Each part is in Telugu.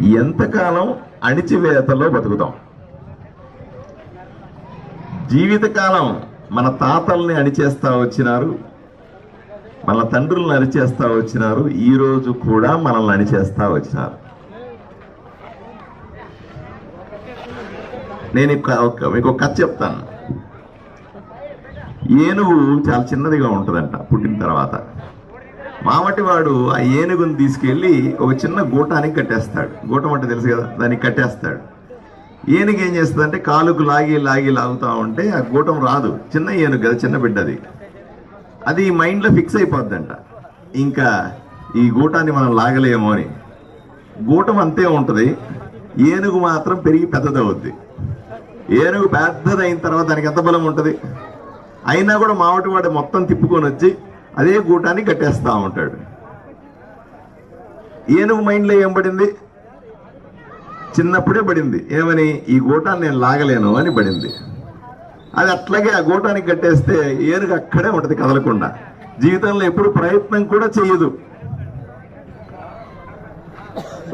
ఎంతకాలం అణిచివేతలో బతుకుతాం? జీవితకాలం మన తాతల్ని అణిచేస్తా వచ్చినారు మన తండ్రులను అణిచేస్తూ వచ్చినారు ఈరోజు కూడా మనల్ని అణిచేస్తా వచ్చినారు. నేను మీకు కథ చెప్తాను. ఏనుగు చాలా చిన్నదిగా ఉంటుందంట పుట్టిన తర్వాత. మామటి వాడు ఆ ఏనుగుని తీసుకెళ్ళి ఒక చిన్న గూటానికి కట్టేస్తాడు. గూటం అంటే తెలుసు కదా దానికి కట్టేస్తాడు. ఏనుగు ఏం చేస్తుందంటే కాలుకు లాగి లాగి లాగుతా ఉంటే ఆ గూటం రాదు. చిన్న ఏనుగు కదా చిన్న బిడ్డది. అది మైండ్లో ఫిక్స్ అయిపోద్దంట. ఇంకా ఈ గూటాన్ని మనం లాగలేమో అని. గూటం అంతే ఉంటుంది. ఏనుగు మాత్రం పెరిగి పెద్దదవుద్ది. ఏనుగు పెద్దదైన తర్వాత దానికి ఎంత బలం ఉంటుంది? అయినా కూడా మావటి వాడు మొత్తం తిప్పుకొని వచ్చి అదే గూటాన్ని కట్టేస్తా ఉంటాడు. ఏనుగు మైండ్లో ఏం పడింది? చిన్నప్పుడే పడింది. ఏమని? ఈ గూటాన్ని నేను లాగలేను అని పడింది. అది అట్లాగే ఆ గూటానికి కట్టేస్తే ఏనుగు అక్కడే ఉంటుంది కదలకుండా. జీవితంలో ఎప్పుడు ప్రయత్నం కూడా చేయదు.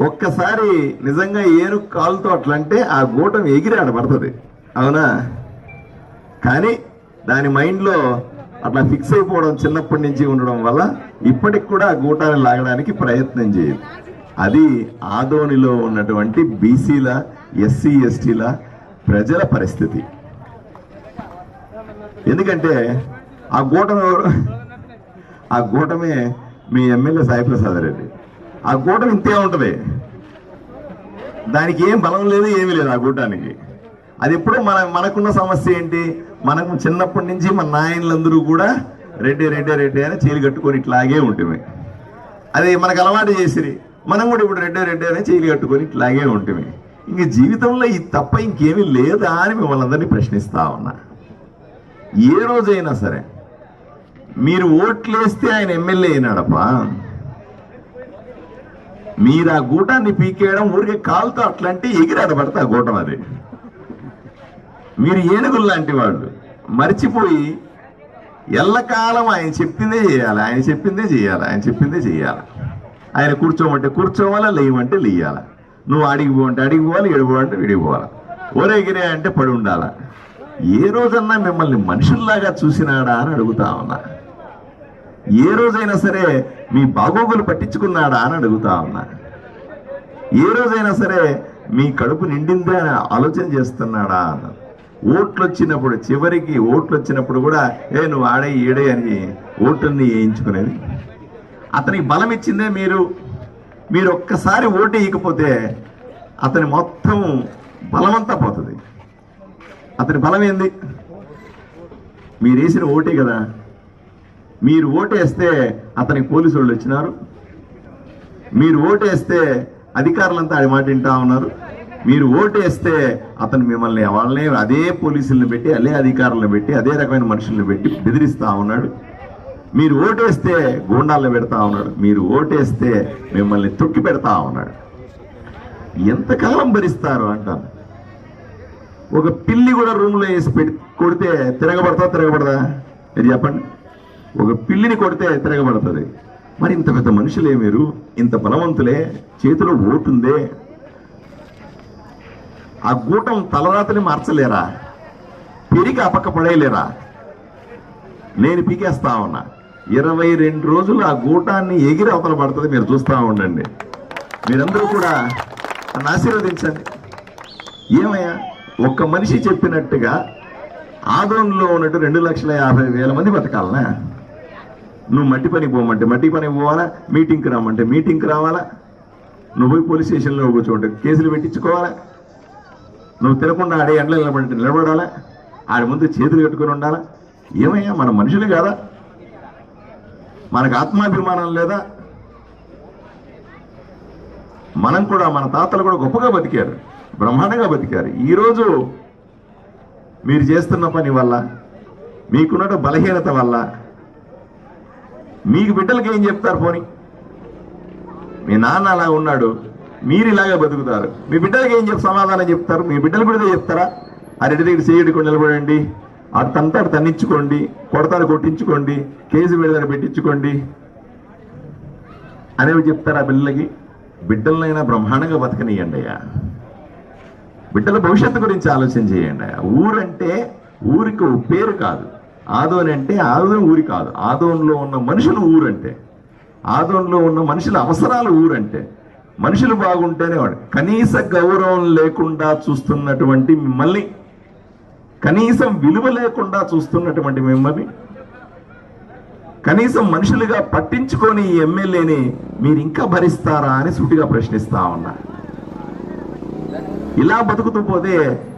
ఒక్కసారి నిజంగా ఏనుగు కాలుతో అట్లంటే ఆ గూటం ఎగిరి ఆడబడుతుంది. అవునా? కానీ దాని మైండ్లో అట్లా ఫిక్స్ అయిపోవడం చిన్నప్పటి నుంచి ఉండడం వల్ల ఇప్పటికి కూడా ఆ గూటాన్ని లాగడానికి ప్రయత్నం చేయదు అది ఆదోనిలో ఉన్నటువంటి బీసీల ఎస్సీ ఎస్టీల ప్రజల పరిస్థితి. ఎందుకంటే ఆ గూటం ఎవరు? ఆ గూటమే మీ ఎమ్మెల్యే సాయిప్రసాద్ రెడ్డి. ఆ గూటం ఇంతే ఉంటుంది. దానికి ఏం బలం లేదు ఏమీ లేదు ఆ గూటానికి. అది ఎప్పుడు మన మనకున్న సమస్య ఏంటి? మనకు చిన్నప్పటి నుంచి మన నాయనలందరూ కూడా రెడ్డి రెడ్డి రెడ్డి అని చీలు కట్టుకొని ఇట్లాగే ఉంటుంది అది మనకు అలవాటు చేసిరి. మనం కూడా ఇప్పుడు రెడ్డి రెడ్డి అని చీలు కట్టుకొని ఇట్లాగే ఉంటుంది ఇంక జీవితంలో ఈ తప్ప ఇంకేమీ లేదా అని మిమ్మల్ని అందరినీ ప్రశ్నిస్తా ఉన్నా. ఏ రోజైనా సరే మీరు ఓట్లేస్తే ఆయన ఎమ్మెల్యే అయినాడప్పా. మీరు ఆ గూటాన్ని పీకేయడం ఊరికే కాలుతో అట్లంటే ఎగిరాడబడతా ఆ గూటం అది. మీరు ఏనుగులు లాంటి వాళ్ళు. మర్చిపోయి ఎల్లకాలం ఆయన చెప్పిందే చేయాలి ఆయన చెప్పిందే చేయాలి ఆయన చెప్పిందే చేయాలి. ఆయన కూర్చోమంటే కూర్చోవాలా లేయమంటే లేయాలి? నువ్వు అడిగి పోవంటే అడిగి పోవాలి ఎడిపోవాలంటే విడిపోవాలి ఓరేగిరే అంటే పడి ఉండాలా? ఏ రోజన్నా మిమ్మల్ని మనుషుల్లాగా చూసినాడా అని అడుగుతా ఉన్నా. ఏ రోజైనా సరే మీ బాగోగులు పట్టించుకున్నాడా అని అడుగుతా ఉన్నా. ఏ రోజైనా సరే మీ కడుపు నిండిందే అని ఆలోచన చేస్తున్నాడా అన్నారు ఓట్లు వచ్చినప్పుడు చివరికి ఓట్లు వచ్చినప్పుడు కూడా ఏ నువ్వు ఆడే ఈడే అని ఓటుని వేయించుకునేది. అతనికి బలం ఇచ్చిందే మీరు. మీరు ఒక్కసారి ఓటు వేయకపోతే అతని మొత్తం బలమంతా పోతుంది. అతని బలం ఏంది? మీరు వేసిన ఓటే కదా. మీరు ఓటేస్తే అతనికి పోలీసు వాళ్ళు వచ్చినారు. మీరు ఓటేస్తే అధికారులంతా ఆడి మాట వింటా ఉన్నారు. మీరు ఓటు వేస్తే అతను మిమ్మల్ని వాళ్ళని అదే పోలీసులను పెట్టి అదే అధికారులను పెట్టి అదే రకమైన మనుషులను పెట్టి బెదిరిస్తూ ఉన్నాడు. మీరు ఓటేస్తే గూండాలను పెడతా ఉన్నాడు. మీరు ఓటేస్తే మిమ్మల్ని తొక్కి పెడతా ఉన్నాడు. ఎంతకాలం భరిస్తారు అంటాను ఒక పిల్లి కూడా రూమ్లో వేసి పెడి కొడితే తిరగబడతా తిరగబడదా? మీరు చెప్పండి. ఒక పిల్లిని కొడితే తిరగబడుతుంది. మరి ఇంత పెద్ద మనుషులే మీరు? ఇంత బలవంతులే? చేతిలో ఓటుందే? ఆ గూటం తలరాతని మార్చలేరా? పెరిగి అపక్క పడేయలేరా నేను పీకేస్తా ఉన్నా. ఇరవై రెండు రోజులు ఆ గూటాన్ని ఎగిరి అవతల పడుతుంది మీరు చూస్తూ ఉండండి. మీరందరూ కూడా నన్ను ఆశీర్వదించండి. ఏమయ్యా ఒక్క మనిషి చెప్పినట్టుగా ఆదోన్లో ఉన్నట్టు రెండు లక్షల యాభై వేల మంది బతకాలనా? నువ్వు మట్టి పని పోమంటే మట్టి పని పోవాలా? మీటింగ్కి రమ్మంటే మీటింగ్కి రావాలా? నువ్వు పోయి పోలీస్ స్టేషన్లో కూర్చోమంటే కేసులు పెట్టించుకోవాలా? నువ్వు తినకుండా ఆడే ఎండలో నిలబడి నిలబడాలా? ఆడి ముందు చేతులు కట్టుకుని ఉండాలా? ఏమయ్యా మన మనుషులు కాదా? మనకు ఆత్మాభిమానం లేదా? మనం కూడా మన తాతలు కూడా గొప్పగా బతికారు బ్రహ్మాండంగా బతికారు. ఈరోజు మీరు చేస్తున్న పని వల్ల మీకున్న బలహీనత వల్ల మీకు బిడ్డలకి ఏం చెప్తారు పోని? మీ నాన్న అలా ఉన్నాడు మీరు ఇలాగే బతుకుతారు. మీ బిడ్డలకి ఏం చెప్పి సమాధానం చెప్తారు? మీ బిడ్డలు కూడా చెప్తారా? ఆ రెడ్డి దగ్గర చేయడుకొని నిలబడండి అటు తంతాడు తన్నించుకోండి కొడతారు కొట్టించుకోండి. కేసు పెడతారు పెట్టించుకోండి. అనేవి చెప్తారా పిల్లలకి బిడ్డలనైనా బ్రహ్మాండంగా బతకనియండి అయ్యా. బిడ్డల భవిష్యత్తు గురించి ఆలోచన చేయండి అయ్యా. ఊరంటే ఊరికి పేరు కాదు. ఆదోని అంటే ఆదోని ఊరి కాదు. ఆదోన్లో ఉన్న మనుషులు ఊరంటే. ఆదోన్లో ఉన్న మనుషుల అవసరాలు ఊరంటే. మనుషులు బాగుంటేనే వాడు. కనీస గౌరవం లేకుండా చూస్తున్నటువంటి మిమ్మల్ని కనీసం విలువ లేకుండా చూస్తున్నటువంటి మిమ్మల్ని కనీసం మనుషులుగా పట్టించుకొని ఈ ఎమ్మెల్యేని మీరు ఇంకా భరిస్తారా అని సుటిగా ప్రశ్నిస్తా ఉన్నా. ఇలా బతుకుతూ పోతే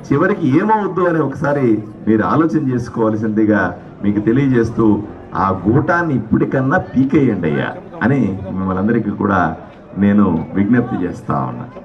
చివరికి ఏమవుద్దు అని ఒకసారి మీరు ఆలోచన చేసుకోవాల్సిందిగా మీకు తెలియజేస్తూ ఆ గూటాన్ని ఇప్పటికన్నా పీకేయండి అయ్యా అని మిమ్మల్ని అందరికీ కూడా నేను విజ్ఞప్తి చేస్తా ఉన్నా.